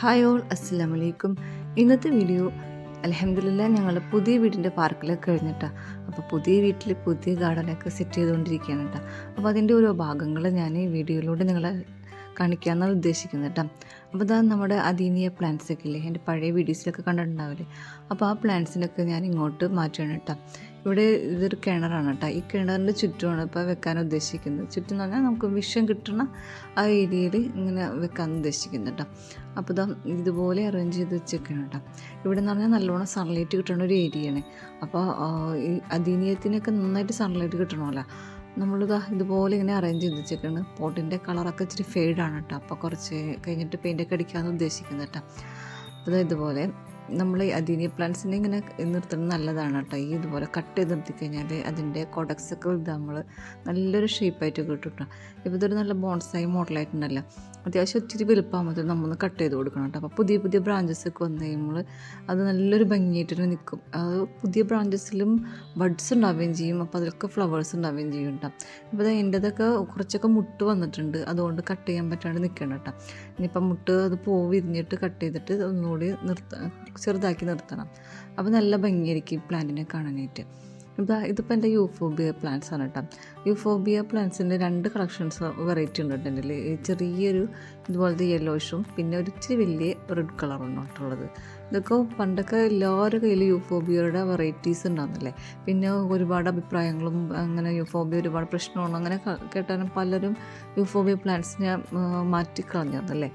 Hi all അസ്സാം വലൈക്കും ഇന്നത്തെ വീഡിയോ അലഹമില്ല ഞങ്ങൾ പുതിയ വീടിന്റെ പാർക്കിലൊക്കെ കഴിഞ്ഞിട്ടാണ് അപ്പോൾ പുതിയ വീട്ടിൽ പുതിയ ഗാർഡനൊക്കെ സെറ്റ് ചെയ്തുകൊണ്ടിരിക്കുകയാണ് കേട്ടോ അപ്പോൾ അതിന്റെ ഓരോ ഭാഗങ്ങൾ ഞാൻ ഈ വീഡിയോയിലൂടെ നിങ്ങളെ കാണിക്കാമെന്നാണ് ഉദ്ദേശിക്കുന്നത് കേട്ടോ അപ്പോൾ അതാണ് നമ്മുടെ അദീനിയ പ്ലാന്റ്സ് ഇല്ലേ എന്റെ പഴയ വീഡിയോസിലൊക്കെ കണ്ടിട്ടുണ്ടാവില്ലേ? അപ്പോൾ ആ പ്ലാന്റ്സിനൊക്കെ ഞാൻ ഇങ്ങോട്ട് മാറ്റുകയാണ് കേട്ടോ ഇവിടെ ഇതൊരു കിണറാണ് കേട്ടോ ഈ കിണറിന്റെ ചുറ്റുമാണ് ഇപ്പോൾ വെക്കാൻ ഉദ്ദേശിക്കുന്നത്. ചുറ്റും എന്ന് പറഞ്ഞാൽ നമുക്ക് വിഷം കിട്ടുന്ന ആ ഏരിയയിൽ ഇങ്ങനെ വെക്കാൻ ഉദ്ദേശിക്കുന്നത് കേട്ടോ അപ്പോൾ ഇതാ ഇതുപോലെ അറേഞ്ച് ചെയ്ത് വെച്ചേക്കാണ് കേട്ടോ ഇവിടെ എന്ന് പറഞ്ഞാൽ നല്ലോണം സൺലൈറ്റ് കിട്ടുന്ന ഒരു ഏരിയയാണ് അപ്പോൾ അധീനീയത്തിനൊക്കെ നന്നായിട്ട് സൺലൈറ്റ് കിട്ടണമല്ലോ. നമ്മളിതാ ഇതുപോലെ ഇങ്ങനെ അറേഞ്ച് ചെയ്ത് വെച്ചേക്കാണ് പോട്ടിന്റെ കളറൊക്കെ ഇച്ചിരി ഫെയ്ഡാണ് കേട്ടോ അപ്പോൾ കുറച്ച് കഴിഞ്ഞിട്ട് പെയിന്റൊക്കെ അടിക്കാമെന്ന് ഉദ്ദേശിക്കുന്നു കേട്ടോ അപ്പോൾ ഇതുപോലെ. നമ്മൾ ഈ അദീനിയ പ്ലാന്റ്സിനെ ഇങ്ങനെ നിർത്തുന്നത് നല്ലതാണ് കേട്ടോ. ഈ ഇതുപോലെ കട്ട് ചെയ്ത് നിർത്തി കഴിഞ്ഞാൽ അതിന്റെ കൊടക്സൊക്കെ ഇത് നമ്മൾ നല്ലൊരു ഷേപ്പായിട്ട് കിട്ടും കേട്ടോ. ഇപ്പോൾ ഇതൊരു നല്ല ബോൺസായി മോഡലായിട്ടുണ്ടല്ലോ അത്യാവശ്യം ഒത്തിരി വലുപ്പമാകുമ്പോൾ നമ്മൾ കട്ട് ചെയ്ത് കൊടുക്കണം കേട്ടോ. അപ്പോൾ പുതിയ പുതിയ ബ്രാഞ്ചസ് ഒക്കെ വന്നു കഴിയുമ്പോൾ അത് നല്ലൊരു ഭംഗിയായിട്ട് നിൽക്കും അത് പുതിയ ബ്രാഞ്ചസിലും ബഡ്സ് ഉണ്ടാവുകയും ചെയ്യും. അപ്പോൾ അതിലൊക്കെ ഫ്ലവേഴ്സ് ഉണ്ടാവുകയും ചെയ്യും കേട്ടോ. ഇപ്പോൾ ദാ എന്റെതൊക്കെ കുറച്ചൊക്കെ മുട്ട് വന്നിട്ടുണ്ട്. അതുകൊണ്ട് കട്ട് ചെയ്യാൻ പറ്റാണ്ട് നിൽക്കണം കേട്ടോ. ഇനിയിപ്പം മുട്ട് അത് പൂ വിരിഞ്ഞിട്ട് കട്ട് ചെയ്തിട്ട് ഒന്നുകൂടി നിർത്ത ചെറുതാക്കി നിർത്തണം. അപ്പോൾ നല്ല ഭംഗിയായിരിക്കും പ്ലാന്റിനെ കാണാനായിട്ട്. ഇതാ ഇതിപ്പോൾ എന്റെ യൂഫോബിയ പ്ലാന്റ്സ് ആണ് കേട്ടോ. യൂഫോബിയ പ്ലാന്റ്സിന്റെ രണ്ട് കളക്ഷൻസ് വെറൈറ്റി ഉണ്ട് കേട്ടോ എന്റെ ചെറിയൊരു ഇതുപോലത്തെ യെല്ലോഷും പിന്നെ ഒരു ഇച്ചിരി വലിയ റെഡ് കളറും കേട്ടുള്ളത് ഇതൊക്കെ പണ്ടൊക്കെ എല്ലാവരുടെ കയ്യിൽ യൂഫോബിയയുടെ വെറൈറ്റീസ് ഉണ്ടാകുന്നില്ലേ പിന്നെ ഒരുപാട് അഭിപ്രായങ്ങളും അങ്ങനെ യൂഫോബിയ ഒരുപാട് പ്രശ്നമാണ് അങ്ങനെ കേട്ടാലും പലരും യൂഫോബിയ പ്ലാന്റ്സിനെ മാറ്റിക്കളഞ്ഞതല്ലേ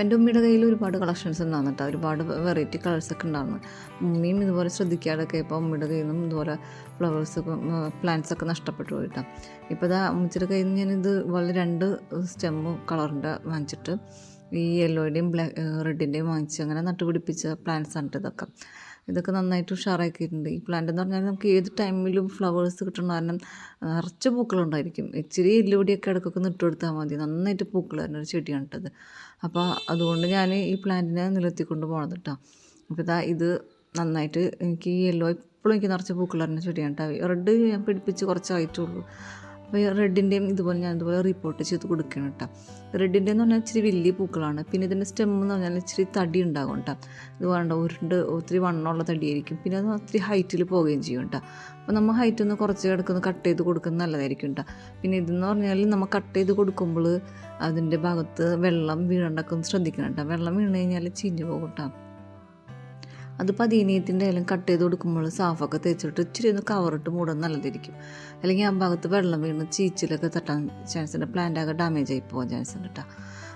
എന്റെ ഉമ്മയുടെ കയ്യിൽ ഒരുപാട് കളക്ഷൻസ് ഉണ്ടാകുന്നു കേട്ടോ. ഒരുപാട് വെറൈറ്റി കളേഴ്സൊക്കെ ഉണ്ടാകുന്നു ഉമ്മയും ഇതുപോലെ ശ്രദ്ധിക്കാതൊക്കെ ഇപ്പോൾ ഉമ്മയുടെ കയ്യിൽ നിന്നും ഇതുപോലെ ഫ്ലവേഴ്സൊക്കെ പ്ലാന്റ്സ് ഒക്കെ നഷ്ടപ്പെട്ടു പോയിട്ട് ഇപ്പോൾ ഇതാ ഉമ്മച്ചിയുടെ കയ്യിൽ നിന്ന് ഞാനിത് വളരെ രണ്ട് സ്റ്റെമ്മ് കളറിന്റെ വാങ്ങിച്ചിട്ട് ഈ യെല്ലോയുടെയും ബ്ലാക്ക് റെഡിന്റെയും വാങ്ങിച്ച് അങ്ങനെ നട്ടുപിടിപ്പിച്ച പ്ലാന്റ്സ് ആണ് ഇതൊക്കെ. ഇതൊക്കെ നന്നായിട്ട് ഉഷാറാക്കിയിട്ടുണ്ട്. ഈ പ്ലാന്റ് എന്ന് പറഞ്ഞാൽ നമുക്ക് ഏത് ടൈമിലും ഫ്ലവേഴ്സ് കിട്ടണ. കാരണം നിറച്ച് പൂക്കളുണ്ടായിരിക്കും. ഇച്ചിരി എല്ലുപൊടിയൊക്കെ ഇടയ്ക്കൊക്കെ നിട്ട് കൊടുത്താൽ മതി. നന്നായിട്ട് പൂക്കൾ വരുന്ന ഒരു ചെടിയാണ് കേട്ടത് അപ്പോൾ അതുകൊണ്ട് ഞാൻ ഈ പ്ലാന്റിനെ നിലത്തിക്കൊണ്ട് പോകണത് കേട്ടോ അപ്പോൾ ഇതാ ഇത് നന്നായിട്ട് എനിക്ക് ഈ യെല്ലോ എപ്പോഴും എനിക്ക് നിറച്ച് പൂക്കൾ വരുന്ന ചെടിയാണ് കേട്ടോ റെഡ് ഞാൻ പിടിപ്പിച്ച് കുറച്ചായിട്ടുള്ളൂ. അപ്പോൾ റെഡിന്റെയും ഇതുപോലെ ഞാൻ ഇതുപോലെ റിപ്പോർട്ട് ചെയ്ത് കൊടുക്കണം കേട്ടോ റെഡിന്റെ എന്ന് പറഞ്ഞാൽ ഇച്ചിരി വലിയ പൂക്കളാണ്. പിന്നെ ഇതിന്റെ സ്റ്റെം എന്ന് പറഞ്ഞാൽ ഇച്ചിരി തടി ഉണ്ടാകും കേട്ടോ ഇത് വേണ്ട ഉരുണ്ട് ഒത്തിരി വണ്ണമുള്ള തടിയായിരിക്കും. പിന്നെ അത് ഒത്തിരി ഹൈറ്റിൽ പോവുകയും ചെയ്യും കേട്ടോ അപ്പോൾ നമ്മൾ ഹൈറ്റ് ഒന്ന് കുറച്ച് കിടക്കുന്ന കട്ട് ചെയ്ത് കൊടുക്കുന്നത് നല്ലതായിരിക്കും കേട്ടോ പിന്നെ ഇതെന്ന് പറഞ്ഞാൽ നമ്മൾ കട്ട് ചെയ്ത് കൊടുക്കുമ്പോൾ അതിന്റെ ഭാഗത്ത് വെള്ളം വീഴണ്ടൊക്കെ ഒന്ന് ശ്രദ്ധിക്കണം കേട്ടോ വെള്ളം വീണ് കഴിഞ്ഞാൽ ചീഞ്ഞ് പോകും കേട്ടോ അത് പതിനീയത്തിന്റെ എല്ലാം കട്ട് ചെയ്ത് കൊടുക്കുമ്പോൾ സാഫൊക്കെ തേച്ചിട്ട് ഇച്ചിരി ഒന്ന് കവറിട്ട് മൂടാൻ നല്ലതിരിക്കും അല്ലെങ്കിൽ ആ ഭാഗത്ത് വെള്ളം വീണ് ചീച്ചിലൊക്കെ തട്ടാൻ ചാൻസ് ഉണ്ട്. പ്ലാന്റ് ഡാമേജ് ആയി പോകാൻ ചാൻസ് ഉണ്ട് കേട്ടോ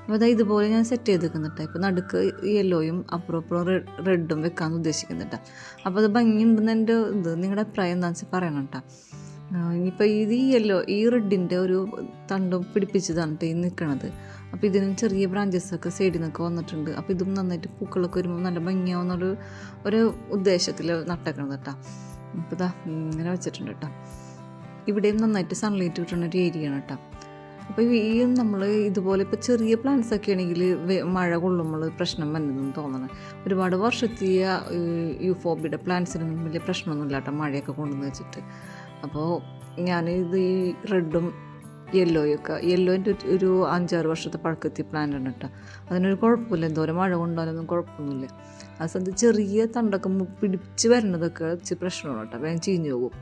അപ്പോൾ അതായത് ഇതുപോലെ ഞാൻ സെറ്റ് ചെയ്ത് വെക്കുന്നുണ്ട് ഇപ്പോൾ നടുക്ക് യെല്ലോയും അപ്പുറം അപ്പുറം റെഡും വെക്കാമെന്ന് ഉദ്ദേശിക്കുന്നുണ്ട് അപ്പോൾ അത് ഭംഗിയുണ്ടെന്ന് എന്റെ ഇത് നിങ്ങളുടെ അഭിപ്രായം എന്താണെന്ന് വെച്ചാൽ പറയണം കേട്ടോ ഇനിയിപ്പോൾ ഇത് ഈ യെല്ലോ ഈ റെഡിന്റെ ഒരു തണ്ടും പിടിപ്പിച്ചതാണ് ഈ നിൽക്കണത് അപ്പോൾ ഇതിന് ചെറിയ ബ്രാഞ്ചസൊക്കെ സൈഡിൽ നിന്നൊക്കെ വന്നിട്ടുണ്ട്. അപ്പോൾ ഇതും നന്നായിട്ട് പൂക്കളൊക്കെ വരുമ്പോൾ നല്ല ഭംഗിയാവുന്നൊരു ഒരു ഉദ്ദേശത്തിൽ നട്ടേക്കണത് കേട്ടോ അപ്പോൾ ഇതാ ഇങ്ങനെ വെച്ചിട്ടുണ്ട് കേട്ടോ ഇവിടെയും നന്നായിട്ട് സൺലൈറ്റ് കിട്ടുന്ന ഒരു ഏരിയയാണ് കേട്ടോ അപ്പോൾ ഈ നമ്മൾ ഇതുപോലെ ഇപ്പോൾ ചെറിയ പ്ലാന്റ്സ് ഒക്കെ ആണെങ്കിൽ മഴ കൊള്ളുമ്പോൾ പ്രശ്നം വന്നതെന്ന് തോന്നണം. ഒരുപാട് വർഷത്തിയ യൂഫോബിയുടെ പ്ലാന്റ്സിനൊന്നും വലിയ പ്രശ്നമൊന്നുമില്ല കേട്ടോ മഴയൊക്കെ കൊണ്ടുവന്ന് വെച്ചിട്ട്. അപ്പോൾ ഞാൻ ഇത് ഈ റെഡും യെല്ലോയൊക്കെ യെല്ലോന്റെ ഒരു അഞ്ചാറ് വർഷത്തെ പഴക്കത്തി പ്ലാന്റ് ഉണ്ട് കേട്ടോ അതിനൊരു കുഴപ്പമില്ല. എന്തോരം മഴ കൊണ്ടാലൊന്നും കുഴപ്പമൊന്നുമില്ല. ആ സമയത്ത് ചെറിയ തണ്ടൊക്കെ പിടിച്ച് വരുന്നതൊക്കെ ഇച്ചിരി പ്രശ്നമാണ് കേട്ടോ വേഗം ചീഞ്ഞു പോകും.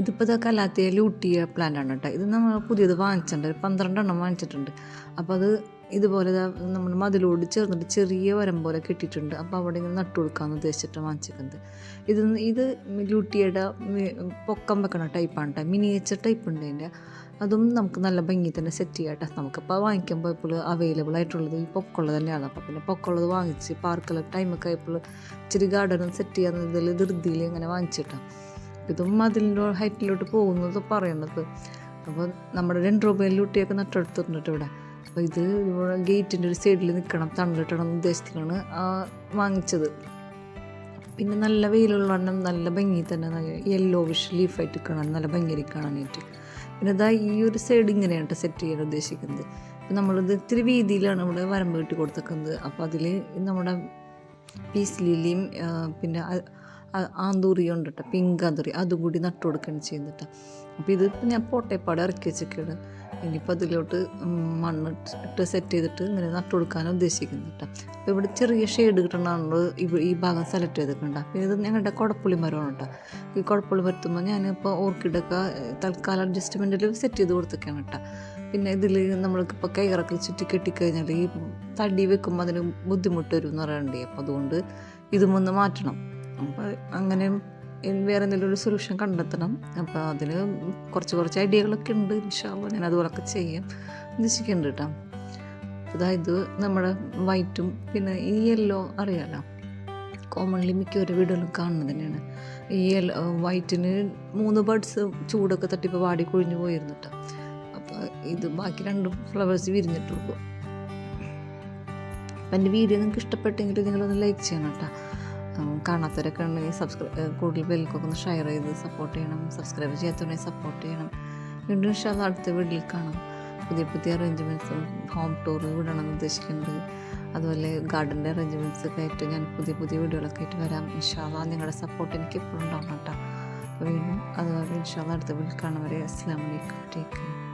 ഇതിപ്പോൾ ഇതൊക്കെ അല്ലാത്ത ലൂട്ടിയ പ്ലാന്റ് ആണ് കേട്ടോ ഇത് നമ്മൾ പുതിയത് വാങ്ങിച്ചിട്ടുണ്ട്. പന്ത്രണ്ടെണ്ണം വാങ്ങിച്ചിട്ടുണ്ട്. അപ്പോൾ അത് ഇതുപോലെ നമ്മൾ മതിലോട് ചേർന്നിട്ട് ചെറിയ വരം പോലെ കെട്ടിയിട്ടുണ്ട്. അപ്പോൾ അവിടെ ഇങ്ങനെ നട്ടു കൊടുക്കാമെന്ന് ഉദ്ദേശിച്ചിട്ട് വാങ്ങിച്ചിരിക്കുന്നത് ഇത് ഇത് ലൂട്ടിയുടെ പൊക്കം വെക്കണ ടൈപ്പാണ് കേട്ടോ മിനിയേച്ചർ ടൈപ്പ് ഉണ്ട് അതിന്റെ അതും നമുക്ക് നല്ല ഭംഗി തന്നെ സെറ്റ് ചെയ്യാം കേട്ടോ നമുക്കിപ്പോൾ വാങ്ങിക്കുമ്പോൾ ഇപ്പോൾ അവൈലബിൾ ആയിട്ടുള്ളത് ഈ പൊക്കമുള്ളത് തന്നെയാണ്. അപ്പോൾ പിന്നെ പൊക്കമുള്ളത് വാങ്ങിച്ച് പാർക്കിലെ ടൈമൊക്കെ ആയപ്പോൾ ഇച്ചിരി ഗാർഡനും സെറ്റ് ചെയ്യാവുന്നതിൽ ധൃതിയിൽ ഇങ്ങനെ വാങ്ങിച്ചിട്ടാണ് ഇതും മതിലിന്റെ ഹൈറ്റിലോട്ട് പോകുന്നത് പറയുന്നത് അപ്പോൾ നമ്മുടെ രണ്ട് രൂപയിൽ ലൂട്ടിയൊക്കെ നട്ടെടുത്തിട്ടുണ്ട് ഇവിടെ. അപ്പോൾ ഇത് ഇവിടെ ഗേറ്റിന്റെ ഒരു സൈഡിൽ നിൽക്കണം തണലിട്ടണം എന്ന് ഉദ്ദേശിച്ചിട്ടാണ് ആ വാങ്ങിച്ചത്. പിന്നെ നല്ല വെയിലുള്ള എണ്ണം നല്ല ഭംഗി തന്നെ യെല്ലോ വിഷ് ലീഫായിട്ട് കാണാൻ നല്ല ഭംഗിയായി കാണാനായിട്ട്. പിന്നെ ഇതാ ഈ ഒരു സൈഡ് ഇങ്ങനെയാണ് കേട്ടോ സെറ്റ് ചെയ്യാൻ ഉദ്ദേശിക്കുന്നത്. അപ്പം നമ്മളിത് ഇത്തിരി വീതിയിലാണ് ഇവിടെ വരമ്പ് കെട്ടി കൊടുത്തേക്കുന്നത് അപ്പോൾ അതിൽ നമ്മുടെ പീസ് ലില്ലിയും പിന്നെ ആന്തൂറിയും ഉണ്ട് കേട്ടോ പിങ്ക് ആന്തൂറി. അതും കൂടി നട്ടു കൊടുക്കുകയാണ് ചെയ്യുന്നത് കേട്ടോ അപ്പോൾ ഇത് ഞാൻ പോട്ടയപ്പാട് ഇറക്കി വെച്ചൊക്കെയാണ് ഇനിയിപ്പോൾ അതിലോട്ട് ഉം, മണ്ണ് ഇട്ട് സെറ്റ് ചെയ്തിട്ട് ഇങ്ങനെ നട്ടു കൊടുക്കാനാണ് ഉദ്ദേശിക്കുന്നത് കേട്ടോ അപ്പോൾ ഇവിടെ ചെറിയ ഷെയ്ഡ് കിട്ടണമെന്ന് ഈ ഭാഗം സെലക്ട് ചെയ്തിട്ടുണ്ട് അപ്പോൾ ഇത് ഞങ്ങളുടെ കുടപ്പുള്ളി മരമാണ് കേട്ടോ ഈ കുടപ്പുള്ളി മരത്തുമ്പോൾ ഞാനിപ്പോൾ ഓർക്കിഡൊക്കെ തൽക്കാലം അഡ്ജസ്റ്റ്മെന്റിൽ സെറ്റ് ചെയ്ത് കൊടുത്തൊക്കെയാണ് കേട്ടോ പിന്നെ ഇതിൽ നമ്മൾക്കിപ്പോൾ കൈയിറക്കി ചുറ്റി കെട്ടിക്കഴിഞ്ഞാൽ ഈ തടി വെക്കുമ്പോൾ അതിന് ബുദ്ധിമുട്ട് വരും എന്ന് പറയണ്ടേ അപ്പോൾ അതുകൊണ്ട് ഇതും ഒന്ന് മാറ്റണം. അപ്പോൾ അങ്ങനെ വേറെ എന്തെങ്കിലും ഒരു സൊല്യൂഷൻ കണ്ടെത്തണം. അപ്പോൾ അതിന് കുറച്ച് കുറച്ച് ഐഡിയകളൊക്കെ ഉണ്ട് ഇൻഷാല്ല ഞാൻ അതുപോലൊക്കെ ചെയ്യാം. ഉദ്ദേശിക്കുന്നുണ്ട് കേട്ടോ അതായത് നമ്മുടെ വൈറ്റും പിന്നെ ഈ യെല്ലോ അറിയാലോ? കോമൺലി മിക്ക ഒരു വീടുകളും കാണുന്നത് തന്നെയാണ്. ഈ യെല്ലോ വൈറ്റിന് മൂന്ന് ബേർഡ്സ് ചൂടൊക്കെ തട്ടിപ്പോൾ വാടി കൊഴിഞ്ഞു പോയിരുന്നു കേട്ടോ അപ്പോൾ ഇത് ബാക്കി രണ്ട് ഫ്ലവേഴ്സ് വിരിഞ്ഞിട്ടുള്ളൂ അപ്പം എന്റെ വീഡിയോ നിങ്ങൾക്ക് ഇഷ്ടപ്പെട്ടെങ്കിൽ നിങ്ങളൊന്ന് ലൈക്ക് ചെയ്യണം കേട്ടോ കാണാത്തവരൊക്കെ ഉണ്ടെങ്കിൽ സബ്സ്ക്രൈബ് കൂടുതൽ പേർക്കൊക്കെ ഒന്ന് ഷെയർ ചെയ്ത് സപ്പോർട്ട് ചെയ്യണം. സബ്സ്ക്രൈബ് ചെയ്യാത്തവരെ സപ്പോർട്ട് ചെയ്യണം. വീണ്ടും ഇഷ്ടം അടുത്ത വീട്ടിൽ കാണാം. പുതിയ പുതിയ അറേഞ്ച്മെന്റ്സും ഹോം ടൂർ വിടണമെന്ന് ഉദ്ദേശിക്കുന്നുണ്ട്. അതുപോലെ ഗാർഡന്റെ അറേഞ്ച്മെന്റ്സ് ഒക്കെ ആയിട്ട് ഞാൻ പുതിയ പുതിയ വീഡിയോകളൊക്കെ ആയിട്ട് വരാം. ഇൻഷാല്ല നിങ്ങളുടെ സപ്പോർട്ട് എനിക്ക് എപ്പോഴും ഉണ്ടാവണം കേട്ടോ. വീണ്ടും അതുപോലെ ഇൻഷാല്ല അടുത്ത വീട്ടിൽ കാണാം വരെ അസ്സാം വലൈക്കും ടേക്ക് കെയർ